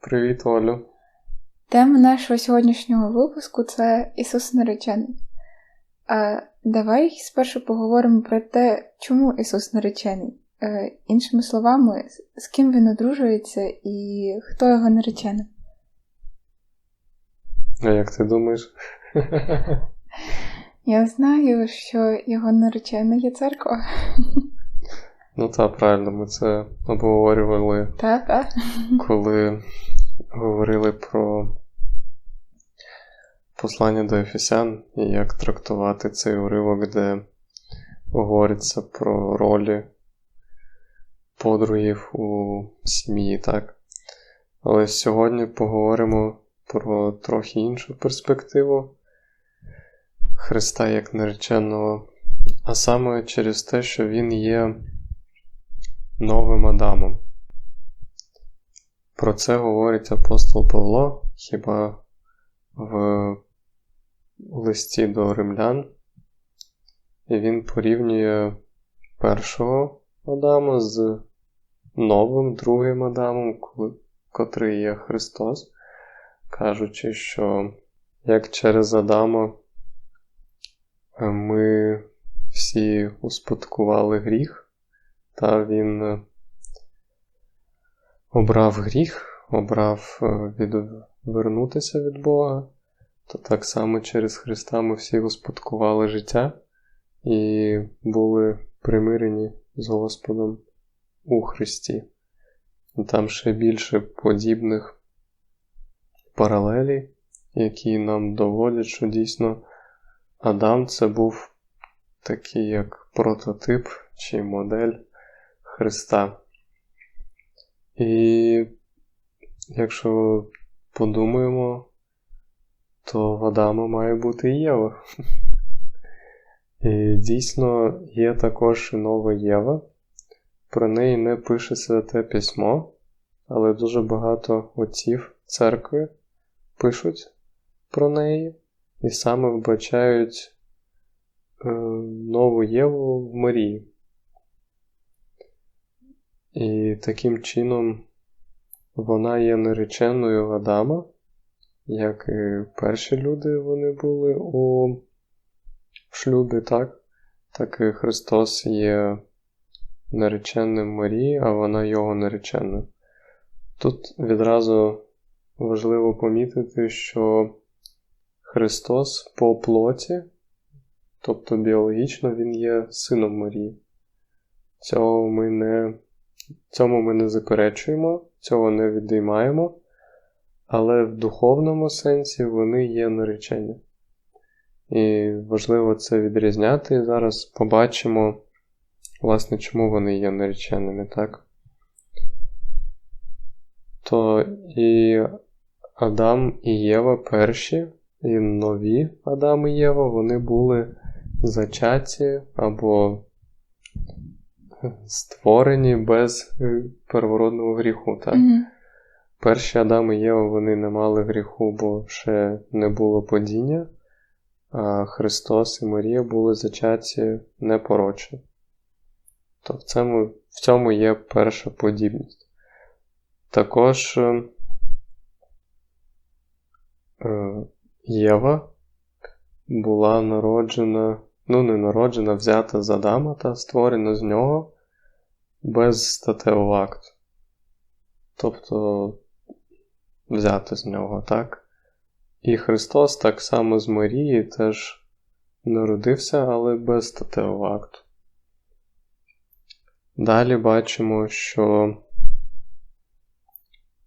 Привіт, Олю. Тема нашого сьогоднішнього випуску це Ісус наречений. А давай спершу поговоримо про те, чому Ісус наречений. Е, іншими словами, з ким він одружується і хто його наречений. А як ти думаєш? Я знаю, що його наречена є церква. Ну так, правильно, ми це обговорювали, Так, так. коли говорили про послання до Ефесян і як трактувати цей уривок, де говориться про ролі подругів у сім'ї, так? Але сьогодні поговоримо про трохи іншу перспективу Христа як нареченого, а саме через те, що Він є новим Адамом. Про це говорить апостол Павло хіба в листі до римлян, і він порівнює першого Адама з новим другим Адамом, котрий є Христос, кажучи, що як через Адама ми всі успадкували гріх, та він обрав гріх, обрав відвернутися від Бога, то так само через Христа ми всі успадкували життя і були примирені з Господом у Христі. Там ще більше подібних паралелі, які нам доводять, що дійсно Адам це був такий як прототип чи модель Христа. І якщо подумаємо, то в Адама має бути Єва. І дійсно є також і нова Єва. Про неї не пише святе письмо, але дуже багато отців церкви пишуть про неї і саме вбачають е, нову Єву в Марії. І таким чином вона є нареченою Адама, як і перші люди вони були у шлюбі, так? Так і Христос є нареченим Марії, а вона його наречена. Тут відразу важливо помітити, що Христос по плоті, тобто біологічно, Він є сином Марії. Цього ми не, Цьому ми не заперечуємо, цього не відіймаємо, але в духовному сенсі вони є наречені. І важливо це відрізняти. І зараз побачимо, власне, чому вони є нареченими, так? То і Адам і Єва перші, і нові Адам і Єва, вони були зачаті або створені без первородного гріху. так? Угу. Перші Адам і Єва вони не мали гріху, бо ще не було падіння, а Христос і Марія були зачаті непорочні. То в цьому, в цьому є перша подібність. Також е, Єва була народжена, ну, не народжена, взята з Адама та створена з нього без статевого акту. Тобто взяти з нього, так? І Христос так само з Марії теж народився, але без статевого акту. Далі бачимо, що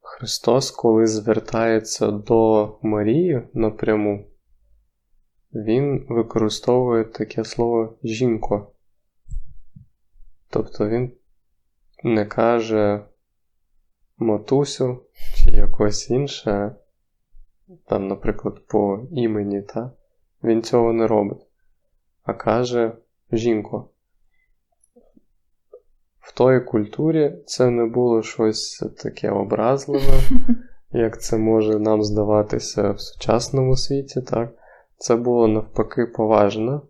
Христос, коли звертається до Марії напряму, Він використовує таке слово жінко. Тобто він не каже матусю чи якось інше, там, наприклад, по імені, та, він цього не робить, а каже жінко. В тої культурі це не було щось таке образливе, як це може нам здаватися в сучасному світі, так? Це було навпаки поважно.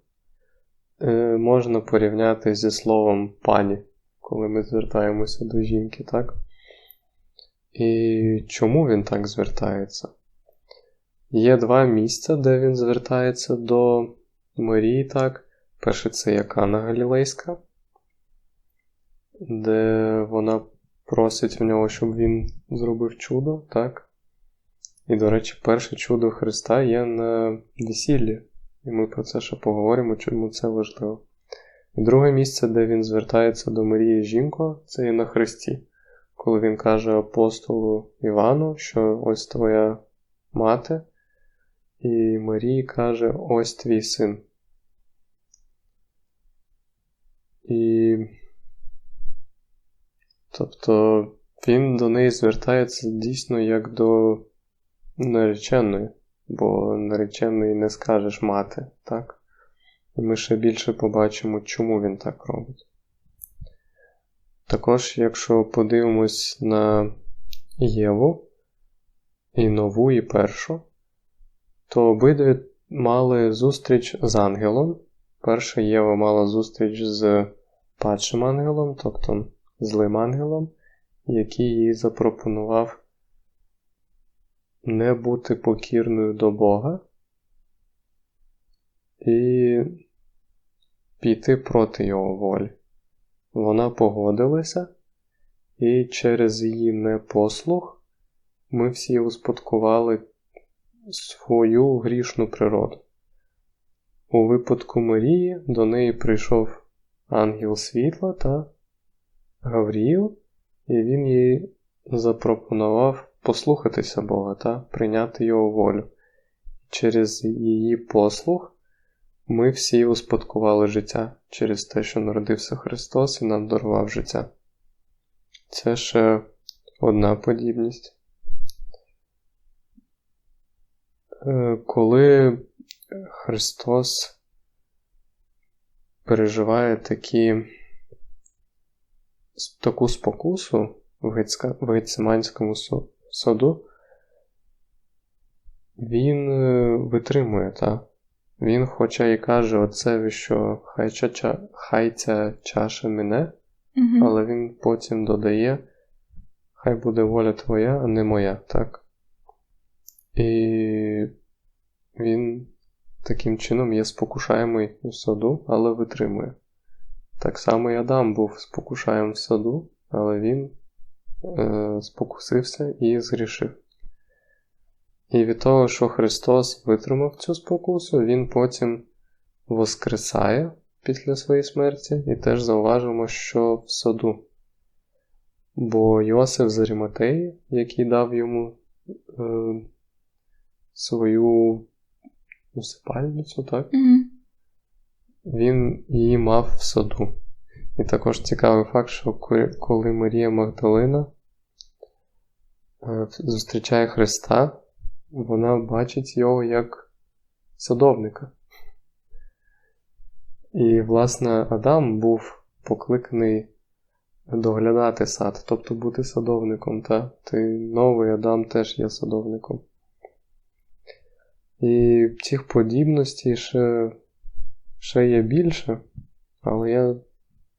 Е, можна порівняти зі словом пані, коли ми звертаємося до жінки, так? І чому він так звертається? Є два місця, де він звертається до Марії, так. Перше, це є Кана Галілейська, де вона просить в нього, щоб він зробив чудо, так? І, до речі, перше чудо Христа є на весіллі. І ми про це ще поговоримо, чому це важливо. І друге місце, де він звертається до Марії жінко, це є на Христі, коли він каже апостолу Івану, що ось твоя мати, і Марії каже: ось твій син. І тобто він до неї звертається дійсно як до нареченої, бо нареченої не скажеш мати, так? І ми ще більше побачимо, чому він так робить. Також, якщо подивимось на Єву і нову, і першу, то обидві мали зустріч з ангелом. Перша Єва мала зустріч з падшим ангелом, тобто злим ангелом, який їй запропонував не бути покірною до Бога і піти проти його волі. Вона погодилася, і через її непослух ми всі успадкували свою грішну природу. У випадку Марії до неї прийшов ангел світла та Гавріїл, і він їй запропонував послухатися Бога та прийняти Його волю. Через її послух ми всі успадкували життя через те, що народився Христос і нам дарував життя. Це ще одна подібність. Е, коли Христос переживає такі, таку спокусу в Саду, він е, витримує, так? Він, хоча і каже Отцеві, що хай, ча, хай ця чаша мине, Угу. але він потім додає, хай буде воля твоя, а не моя, так? І він таким чином є спокушаємий у саду, але витримує. Так само і Адам був спокушаєм в саду, але він спокусився і згрішив. І від того, що Христос витримав цю спокусу, Він потім воскресає після своєї смерті, і теж зауважимо, що в саду. Бо Йосиф з Аріматеї, який дав йому е, свою усипальницю, так? Угу. Він її мав в саду. І також цікавий факт, що коли Марія Магдалина е, зустрічає Христа, вона бачить його як садовника. І, власне, Адам був покликаний доглядати сад, тобто бути садовником, та ти новий Адам теж є садовником. І цих подібностей ще, ще є більше, але я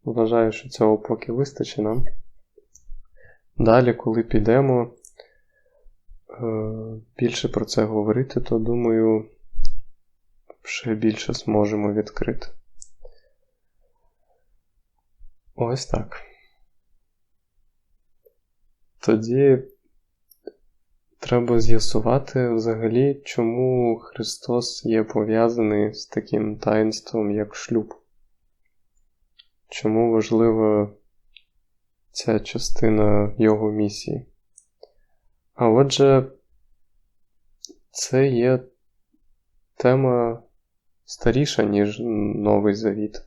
вважаю, що цього поки вистачить нам. Далі, коли підемо більше про це говорити, то думаю, ще більше зможемо відкрити. Ось так. Тоді треба з'ясувати взагалі, чому Христос є пов'язаний з таким таїнством, як шлюб. Чому важлива ця частина Його місії? А отже, це є тема старіша, ніж Новий Завіт.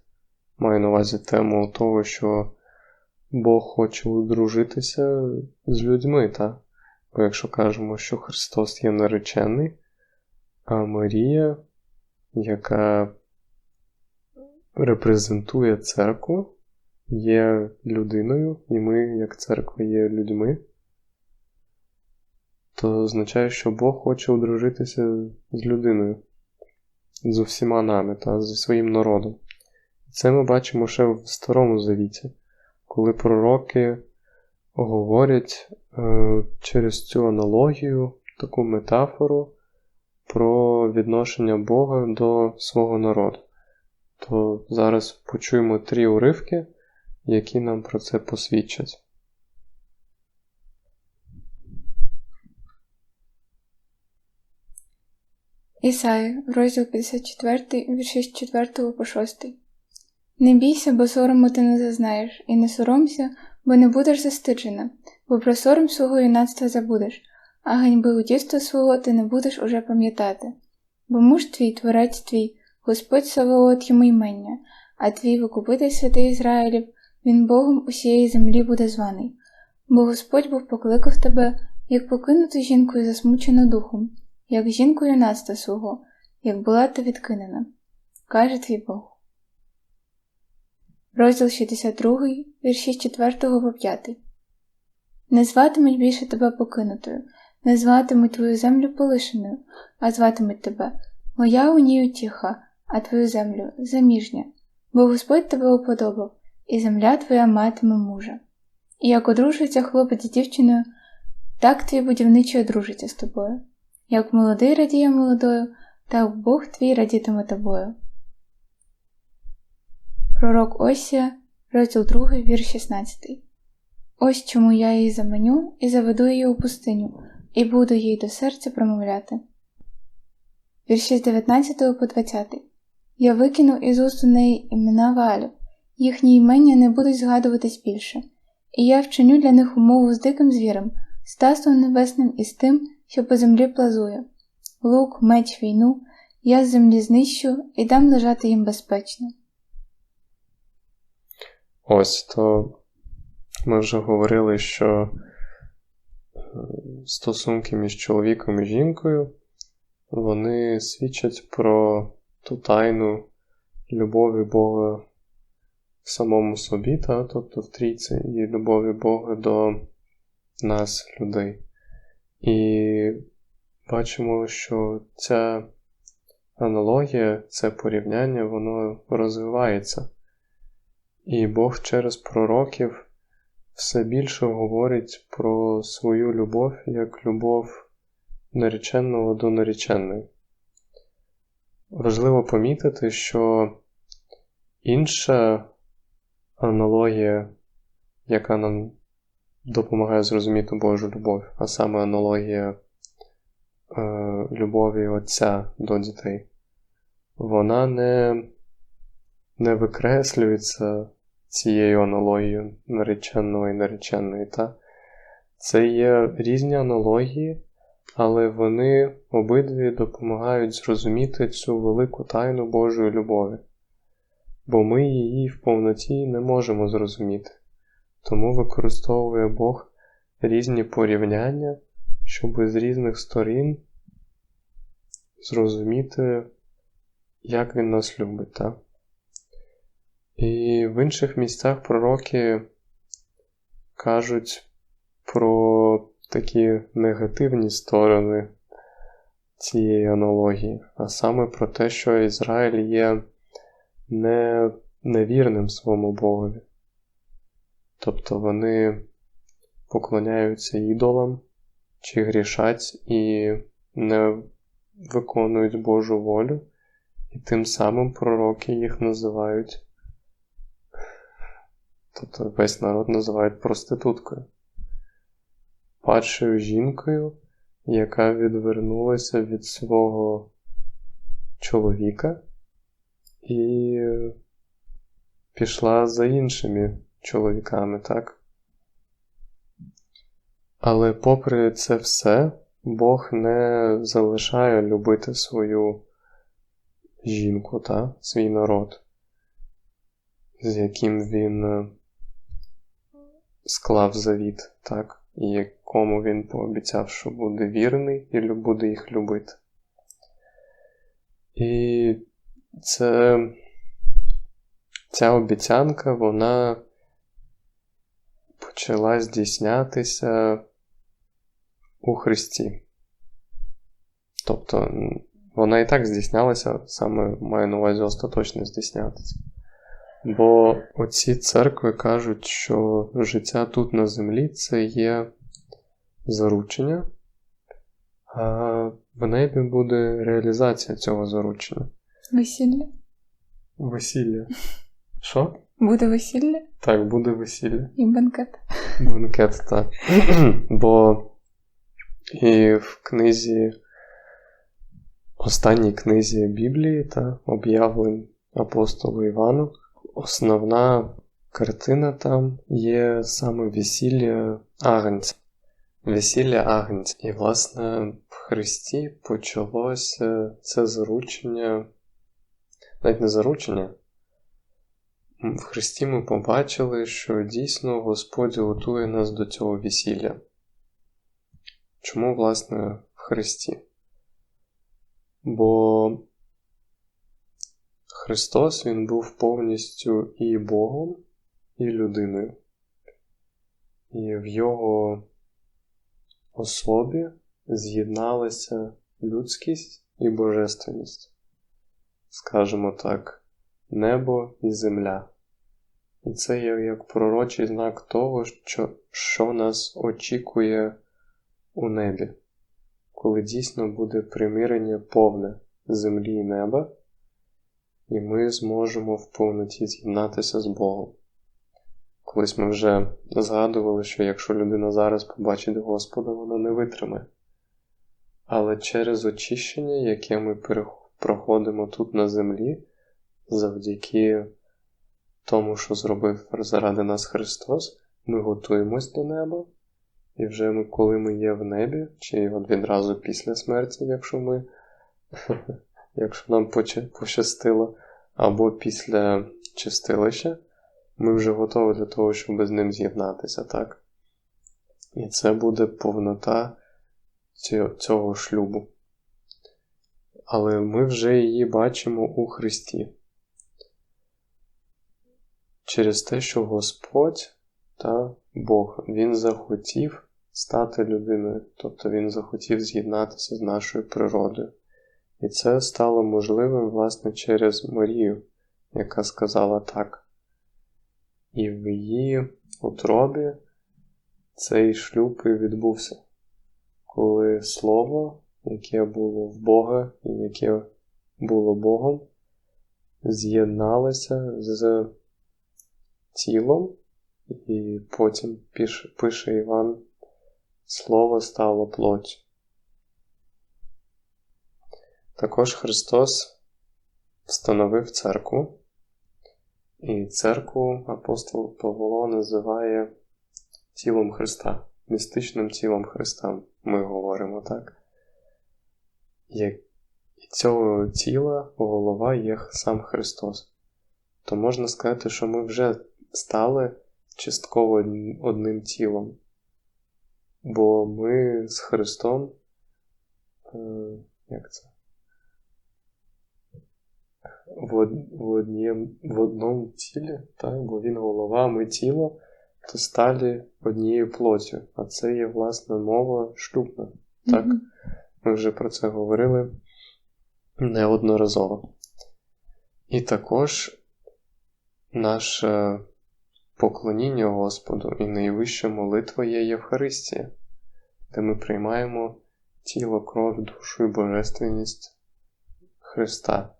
Маю на увазі тему того, що Бог хоче одружитися з людьми, та? Бо якщо кажемо, що Христос є наречений, а Марія, яка репрезентує церкву, є людиною, і ми, як церква, є людьми, то означає, що Бог хоче одружитися з людиною, з усіма нами та зі своїм народом. Це ми бачимо ще в Старому Завіті, коли пророки говорять е, через цю аналогію, таку метафору про відношення Бога до свого народу. То зараз почуємо три уривки, які нам про це посвідчать. Ісая, розділ 54, вірші з 4 по 6. Не бійся, бо сорому ти не зазнаєш, і не соромся, бо не будеш застиджена, бо про сором свого юнацтва забудеш, а ганьби удівства свого ти не будеш уже пам'ятати. Бо муж твій, творець твій, Господь Саваот йому ймення, а твій викупитель святий Ізраїлів, він Богом усієї землі буде званий. Бо Господь був покликав тебе, як покинути жінкою засмучену духом, як жінку юнацтва свого, як була ти відкинена, каже твій Бог. Розділ 62, вірші з 4 по 5. Не зватимуть більше тебе покинутою, не зватимуть твою землю полишеною, а зватимуть тебе Моя у ній утіха, а твою землю заміжня, бо Господь тебе уподобав, і земля твоя матиме мужа. І як одружується хлопець з дівчиною, так твій будівничий одружиться з тобою. Як молодий радіє молодою, так Бог твій радітиме тобою. Пророк Осія, розділ 2, вірш 16. Ось чому я її заменю і заведу її у пустиню, і буду їй до серця промовляти. Вірші з 19 по 20. Я викину із уст у неї імена Валів, їхні імення не будуть згадуватись більше, і я вчиню для них умову з диким звіром, стасом небесним і з тим, що по землі плазує. Лук, меч, війну, я з землі знищу і дам лежати їм безпечно. Ось то ми вже говорили, що стосунки між чоловіком і жінкою вони свідчать про ту тайну любові Бога в самому собі, та, тобто в трійці, і любові Бога до нас, людей. І бачимо, що ця аналогія, це порівняння, воно розвивається. І Бог через пророків все більше говорить про свою любов як любов нареченого до нареченої. Важливо помітити, що інша аналогія, яка нам допомагає зрозуміти Божу любов, а саме аналогія е, любові Отця до дітей, вона не, не викреслюється цією аналогією нареченого і нареченої. Та? Це є різні аналогії, але вони обидві допомагають зрозуміти цю велику тайну Божої любові, бо ми її в повноті не можемо зрозуміти. Тому використовує Бог різні порівняння, щоб з різних сторін зрозуміти, як Він нас любить. Так? І в інших місцях пророки кажуть про такі негативні сторони цієї аналогії, а саме про те, що Ізраїль є не, невірним своєму Богові. Тобто вони поклоняються ідолам чи грішать і не виконують Божу волю, і тим самим пророки їх називають. Тобто весь народ називають проституткою, падшою жінкою, яка відвернулася від свого чоловіка і пішла за іншими чоловіками, так? Але попри це все, Бог не залишає любити свою жінку, та? свій народ, з яким він склав завіт, так, і якому він пообіцяв, що буде вірний і буде їх любити. І це, ця обіцянка, вона почала здійснятися у Христі. Тобто, вона і так здійснялася, саме маю на увазі остаточно здійснятися. Бо оці церкви кажуть, що життя тут на землі це є заручення, а в небі буде реалізація цього заручення. Весілля? Весілля. Що? Буде весілля Так, буде весілля. і банкет. Банкет, так. Бо і в книзі, останній книзі Біблії та об'явлень апостолу Івану, основна картина там є саме весілля Агнця. Весілля Агнця. І, власне, в Христі почалося це заручення, навіть не заручення. В Христі ми побачили, що дійсно Господь готує нас до цього весілля. Чому, власне, в Христі? Бо Христос Він був повністю і Богом, і людиною. І в Його особі з'єдналися людськість і божественність. Скажімо так, небо і земля. І це є як пророчий знак того, що, що нас очікує у небі, коли дійсно буде примирення повне землі і неба, і ми зможемо в повноті з'єднатися з Богом. Колись ми вже згадували, що якщо людина зараз побачить Господа, вона не витримає. Але через очищення, яке ми проходимо тут на землі, завдяки тому, що зробив заради нас Христос, ми готуємось до неба. І вже ми, коли ми є в небі, чи от відразу після смерті, якщо ми, якщо нам пощастило, або після чистилища, ми вже готові для того, щоб з ним з'єднатися, так? І це буде повнота цього шлюбу. Але ми вже її бачимо у Христі. Через те, що Господь та Бог Він захотів стати людиною, тобто Він захотів з'єднатися з нашою природою. І це стало можливим, власне, через Марію, яка сказала так. І в її утробі цей шлюб і відбувся, коли Слово, яке було в Бога і яке було Богом, з'єдналося з тілом, і потім пише, пише Іван Слово стало плоттю. Також Христос встановив церкву, і церкву апостол Павло називає тілом Христа, містичним тілом Христа, ми говоримо так. І цього тіла голова є сам Христос. То можна сказати, що ми вже стали частково одним тілом. Бо ми з Христом. Е, як це? В, в, однім, в одному тілі, так? бо він голова, ми тіло, то стали однією плоттю. А це є, власне, мова шлюбна. Так? Mm-hmm. Ми вже про це говорили неодноразово. І також наше поклоніння Господу і найвища молитва є Євхаристія, де ми приймаємо тіло, кров, душу і божественність Христа.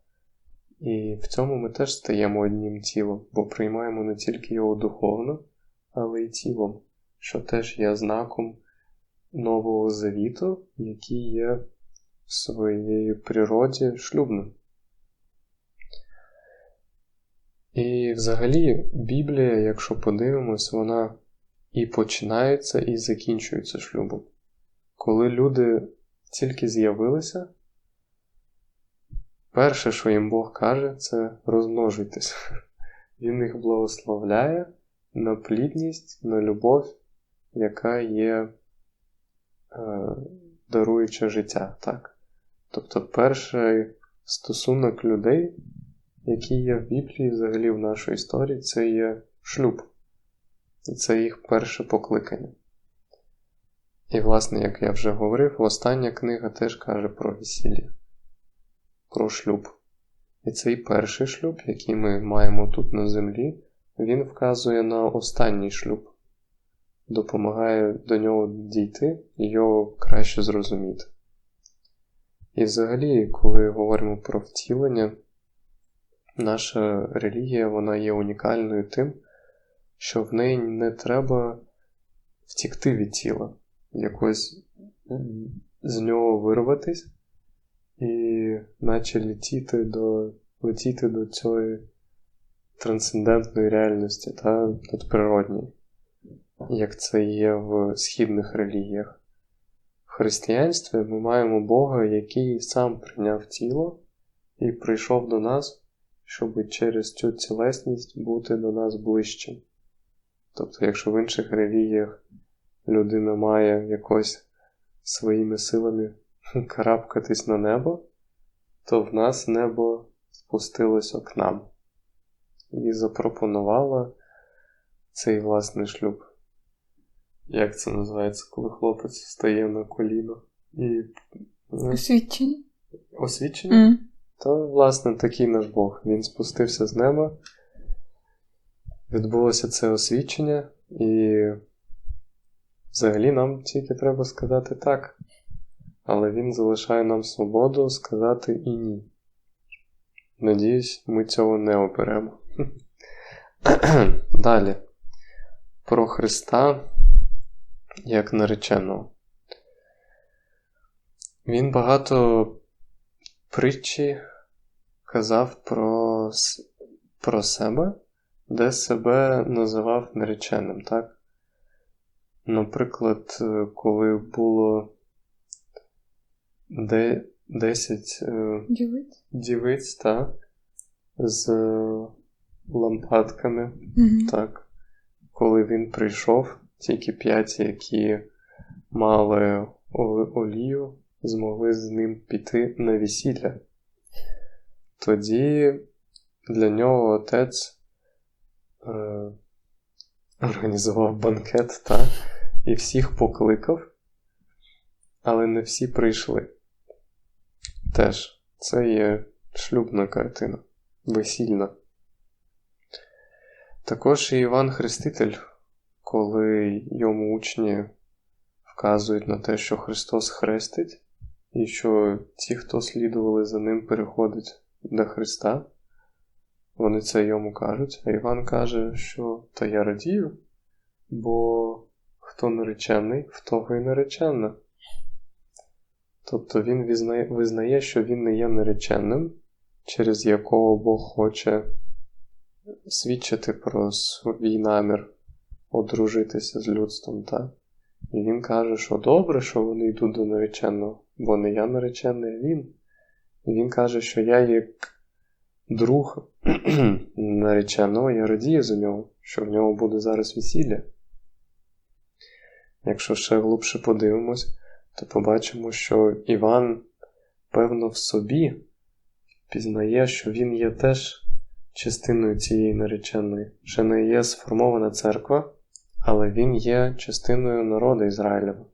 І в цьому ми теж стаємо одним тілом, бо приймаємо не тільки його духовно, але й тілом, що теж є знаком Нового Завіту, який є в своїй природі шлюбним. І взагалі Біблія, якщо подивимось, вона і починається, і закінчується шлюбом. Коли люди тільки з'явилися, перше, що їм Бог каже, це розмножуйтесь. Він їх благословляє на плідність, на любов, яка є е, даруюча життя. так? Тобто перший стосунок людей, який є в Біблії, взагалі в нашій історії, це є шлюб. І це їх перше покликання. І, власне, як я вже говорив, остання книга теж каже про весілля, про шлюб. І цей перший шлюб, який ми маємо тут на землі, він вказує на останній шлюб, допомагає до нього дійти і його краще зрозуміти. І взагалі, коли говоримо про втілення, наша релігія вона є унікальною тим, що в неї не треба втікти від тіла, якось з нього вирватись і наче летіти до, летіти до цієї трансцендентної реальності та надприродньої, як це є в східних релігіях. В християнстві ми маємо Бога, який сам прийняв тіло і прийшов до нас, щоб через цю цілесність бути до нас ближчим. Тобто, якщо в інших релігіях людина має якось своїми силами карабкатись на небо, то в нас небо спустилося к нам і запропонувало цей власний шлюб. Як це називається, коли хлопець стає на коліно і Освідчення. освічення? Mm. То, власне, такий наш Бог. Він спустився з неба, відбулося це освічення, і взагалі нам тільки треба сказати так. Але він залишає нам свободу сказати і ні. Надіюсь, ми цього не оберемо. Далі. Про Христа як нареченого. Він багато притчі казав про, про себе, де себе називав нареченим, так? Наприклад, коли було де 10 Дівиць. дівиць, так, з лампадками, Mm-hmm. так, коли він прийшов, тільки п'ять, які мали олію, змогли з ним піти на весілля. Тоді для нього отець е, організував банкет та, і всіх покликав, але не всі прийшли. Теж це є шлюбна картина, весільна. Також і Іван Хреститель, коли йому учні вказують на те, що Христос хрестить, і що ті, хто слідували за ним, переходять до Христа, вони це йому кажуть, а Іван каже, що та я радію, бо хто наречений, в того і наречена. Тобто він визнає, що він не є нареченим, через якого Бог хоче свідчити про свій намір одружитися з людством. так? І він каже, що добре, що вони йдуть до нареченого, бо не я наречений, а він. Він каже, що я як друг нареченого, я радію за нього, що в нього буде зараз весілля. Якщо ще глибше подивимось, то побачимо, що Іван, певно, в собі пізнає, що він є теж частиною цієї нареченої, ще не є сформована церква, але він є частиною народу Ізраїлєва.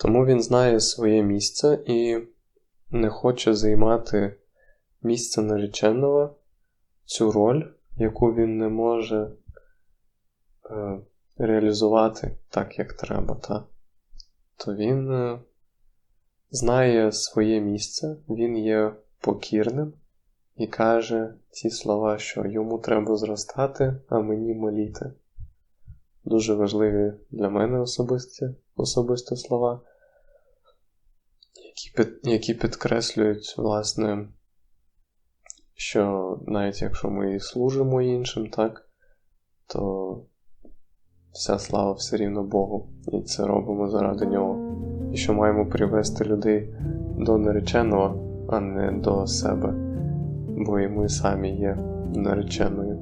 Тому він знає своє місце і не хоче займати місце нареченого, цю роль, яку він не може е, реалізувати так, як треба. Та? То він е, знає своє місце, він є покірним і каже ці слова, що йому треба зростати, а мені моліти. Дуже важливі для мене особисті, особисті слова, які, під, які підкреслюють, власне, що навіть якщо ми служимо іншим, так, то вся слава все рівно Богу, і це робимо заради нього. І що маємо привести людей до нареченого, а не до себе, бо і ми самі є нареченою.